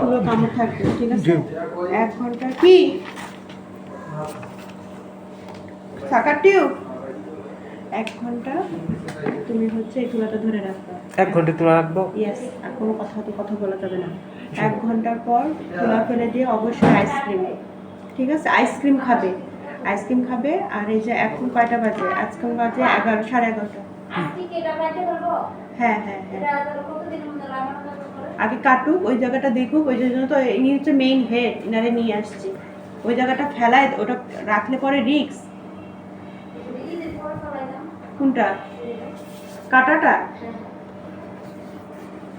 পুরো কামড় থাকবে ঠিক আছে? এক ঘণ্টা কি? সাকার টিউব এক ঘণ্টা তুমি হচ্ছে এই তুলাটা ধরে রাখবে। এক ঘণ্টা তোলা রাখব? ইয়েস আর কোনো কথা হতে কথা বলা যাবে না। এক ঘণ্টার পর তুলা ফেলে দিয়ে অবশ্যই আইসক্রিম ঠিক আছে? আইসক্রিম খাবে আইসক্রিম খাবে আর এই যে এখন কয়টা বাজে? আজকাল বাজে এগারো সাড়ে এগারোটা। হ্যাঁ হ্যাঁ হ্যাঁ। আগে কাটুক ওই জায়গাটা দেখুক ওই জন্য তো ইনি হচ্ছে মেইন হেড ইনারে নিয়ে আসছি। ওই জায়গাটা ফেলায় ওটা রাখলে পরে রিক্স কোনটা? কাটাটা?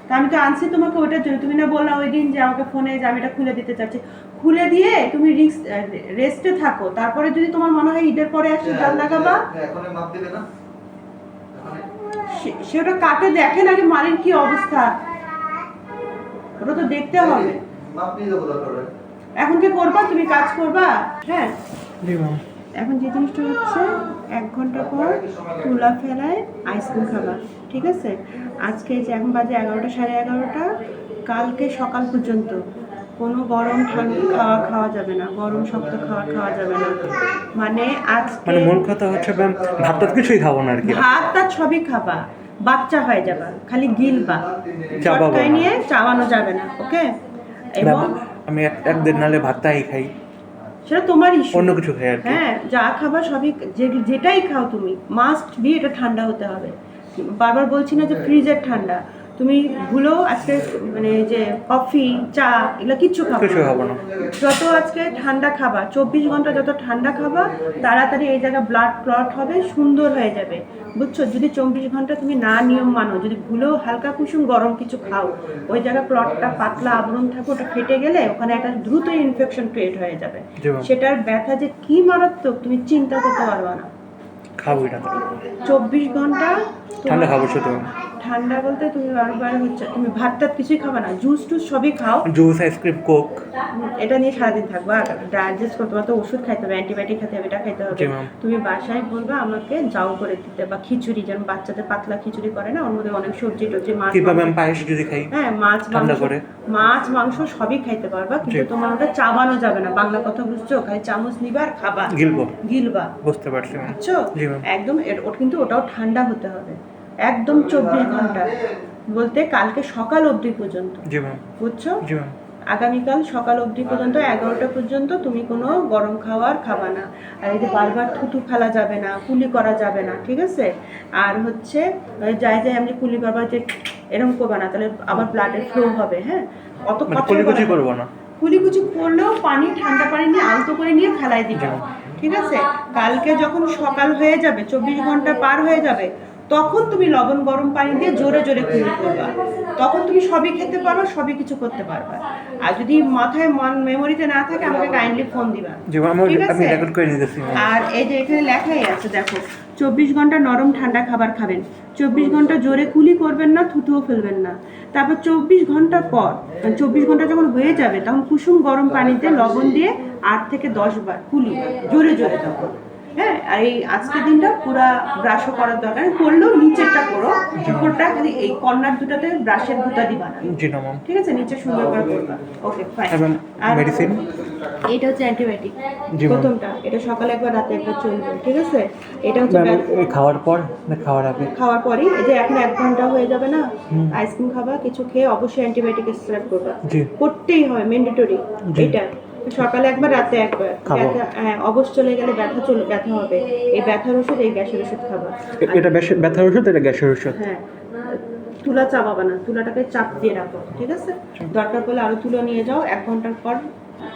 তা আমি তো আনছি তোমাকে ওটার জন্য। তুমি না বললা ওই দিন যে আমাকে ফোনে যে আমি এটা খুলে দিতে চাচ্ছি। খুলে দিয়ে তুমি রিক্স রেস্টে থাকো। তারপরে যদি তোমার মনে হয় ঈদের পরে একটু জাল লাগাবা। এখন মাপ দিবে না? সে- সে ওটা কাটে দেখেন আগে মালির কি অবস্থা। ওটা তো দেখতে হবে। এখন কি করবা? তুমি কাজ করবা? হ্যাঁ। এখন যে জিনিসটা হচ্ছে এক ঘণ্টা পর তুলা ফেলায় আইসক্রিম খাবা ঠিক আছে? আজকে যে এখন বাজে এগারোটা সাড়ে এগারোটা কালকে সকাল পর্যন্ত। কোনো গরম ঠান্ডা খাওয়া খাওয়া যাবে না। গরম শক্ত খাওয়া খাওয়া যাবে না। মানে আজকে মানে মূল কথা হচ্ছে ম্যাম ভাত কিছুই খাব না আর কি। ভাত সবই খাবা। বাচ্চা হয়ে যাবে খালি গিলবা। চটকায় নিয়ে চাবানো যাবে না ওকে? এবং আমি এক একদিন নালে ভাতটাই খাই। সেটা তোমার ইস্যু অন্য কিছু খাই আর হ্যাঁ যা খাবার সবই যে- যেটাই খাও তুমি মাস্ট বি এটা ঠান্ডা হতে হবে। বারবার বলছি না যে ফ্রিজের ঠান্ডা। তুমি ভুলো আজকে মানে যে কফি চা এগুলো কিচ্ছু খাব না। যত আজকে ঠান্ডা খাবা চব্বিশ ঘণ্টা যত ঠান্ডা খাবা তাড়াতাড়ি এই জায়গায় ব্লাড ক্লট হবে সুন্দর হয়ে যাবে। বুঝছ? যদি চব্বিশ ঘণ্টা তুমি না নিয়ম মানো যদি ভুলেও হালকা কুসুম গরম কিছু খাও ওই জায়গায় ক্লটটা পাতলা আবরণ থাকে ওটা ফেটে গেলে ওখানে একটা দ্রুত ইনফেকশন ক্রিয়েট হয়ে যাবে। সেটার ব্যথা যে কি মারাত্মক তুমি চিন্তা করতে পারবে না। খাবোই না চব্বিশ ঘণ্টা ঠান্ডা খাব শুধু। ঠান্ডা বলতে তুমি বারবার হচ্ছে তুমি ভাত টাত কিছুই খাবে না জুস টুস সবই খাও। জুস আইসক্রিম কোক এটা নিয়ে সারাদিন থাকব আর ডাইজেস্ট করতে হবে তো ওষুধ খাইতে হবে অ্যান্টিবায়োটিক খাইতে হবে এটা খাইতে হবে। তুমি বাসায় বলবে আমাকে জাউ করে দিতে বা খিচুড়ি যেমন বাচ্চাদের পাতলা খিচুড়ি করে না ওর মধ্যে অনেক সবজি টবজি মাছ মাংস- ম্যাম পায়েস যদি খাই? হ্যাঁ মাছ ঠান্ডা করে। মাছ মাংস সবই খাইতে পারবা কিন্তু তোমার ওটা চাবানো যাবে না। বাংলা কথা বুঝছ? খালি চামচ নিবা আর খাবা। গিলবো। গিলবা। বুঝতে পারছি বুঝছ? একদম ওটা ওর কিন্তু ওটাও ঠান্ডা হতে হবে। একদম চব্বিশ ঘণ্টা। বলতে কালকে সকাল অবধি পর্যন্ত। বুঝছ? আগামীকাল সকাল অবধি পর্যন্ত এগারোটা পর্যন্ত তুমি কোনো গরম খাবার খাবা না। আর এই যে বারবার থুতু ফেলা যাবে না কুলি করা যাবে না ঠিক আছে? আর হচ্ছে যাই যাই আমি কুলি করবা যে এরকম করবা না তাহলে আবার ব্লাডের ফ্লো হবে হ্যাঁ? অত মানে কথা করব না। কুলিকুচি করলেও পানি ঠান্ডা পানি নিয়ে আলতো করে নিয়ে ফেলাই দিবে। ঠিক আছে? কালকে যখন সকাল হয়ে যাবে চব্বিশ ঘণ্টা পার হয়ে যাবে তখন তুমি লবণ গরম পানি দিয়ে জোরে জোরে কুলি করবা। তখন তুমি সবই খেতে পারো সবই কিছু করতে পারবা। আর যদি মাথায় মন মেমোরিতে না থাকে আমাকে কাইন্ডলি ফোন দিবা। ঠিক আছে? আর এই যে এখানে লেখাই আছে দেখো চব্বিশ ঘণ্টা নরম ঠান্ডা খাবার খাবেন। চব্বিশ ঘণ্টা জোরে কুলি করবেন না থুতুও ফেলবেন না। তারপর চব্বিশ ঘণ্টা পর চব্বিশ ঘণ্টা যখন হয়ে যাবে তখন কুসুম গরম পানিতে লবণ দিয়ে আট থেকে দশ বার কুলি জোরে জোরে তখন। হ্যাঁ আর এই আজকের দিনটা পুরা ব্রাশও করার দরকার করলেও নিচেরটা করো উপরটা এই কর্নার দুটাতে ব্রাশের গুঁতা দিবা না জি না ঠিক আছে? নিচে সুন্দর করে করবা। ওকে ফাইন আর মেডিসিন এটা হচ্ছে অ্যান্টিবায়োটিক প্রথমটা। এটা সকালে একবার রাতে একবার চলবে ঠিক আছে? এটা হচ্ছে খাওয়ার পর না খাওয়ার আগে? খাওয়ার পরেই। এই যে এখন এক ঘণ্টা হয়ে যাবে না আইসক্রিম খাবা কিছু খেয়ে অবশ্যই অ্যান্টিবায়োটিক স্টার্ট করবা। করতেই হয় ম্যান্ডেটরি। এটা। সকালে একবার রাতে একবার। ব্যথা হ্যাঁ অবশ চলে গেলে ব্যথা চলে ব্যথা হবে। এই ব্যথার ওষুধ এই গ্যাসের ওষুধ খাবা। এটা ব্যথার ওষুধ এটা গ্যাসের ওষুধ? হ্যাঁ। তুলা চাপাবা না তুলাটাকে চাপ দিয়ে রাখো ঠিক আছে? দরকার পড়লে আরও তুলা নিয়ে যাও এক ঘণ্টার পর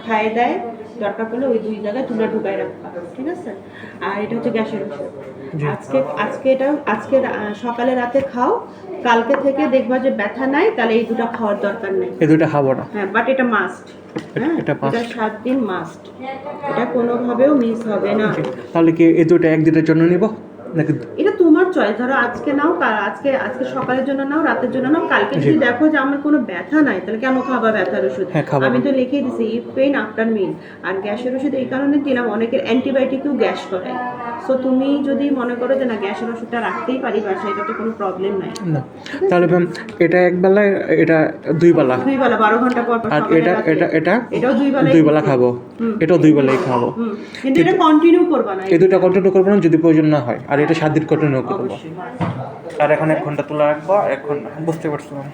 খাইয়ে দেয় দরকার পড়লে ওই দুই জায়গায় তুলা ঢুকায় রাখবা ঠিক আছে? আর এটা হচ্ছে গ্যাসের ওষুধ। আজকে আজকে এটা আজকে সকালে রাতে খাও কালকে থেকে দেখবা যে ব্যথা নাই তাহলে এই দুটো খাওয়ার দরকার নেই। এই দুটো খাব না। হ্যাঁ বাট এটা মাস্ট হ্যাঁ? এটা সাত দিন মাস্ট এটা কোনোভাবেও মিস হবে না। তাহলে কি এই দুটো একদিনের জন্য নিব? নাকি চয়েস ধরো আজকে নাও আজকে আজকে সকালের জন্য নাও রাতের জন্য নাও কালকে যদি দেখো যে আমার কোনো ব্যথা নাই তাহলে কেন খাবা ব্যথার ওষুধ? হ্যাঁ, আমি তো লিখে দিছি ইট পেইন আফটার মিল আর গ্যাসের ওষুধ এই কারণে দিলাম অনেকের অ্যান্টিবায়োটিকও গ্যাস করে। সো তুমি যদি মনে করো যে না গ্যাসের ওষুধটা রাখতেই পারি বাসায় এটা তো কোনো প্রবলেম নাই। না তাহলে এটা এক বেলা এটা দুই বেলা। দুই বেলা বারো ঘণ্টা পর পর আর এটা এটা এটা এটাও দুই বেলা দুই বেলা খাব। এটাও দুই বেলাই খাওয়াবো কিন্তু এটা কন্টিনিউ করবা না। এই দুটা কন্টিনিউ করব না যদি প্রয়োজন না হয়। আর এটা সাত দিন কন্টিনিউ করব। আর এখন এক ঘণ্টা তোলা রাখব এক ঘণ্টা বুঝতে পারছিলাম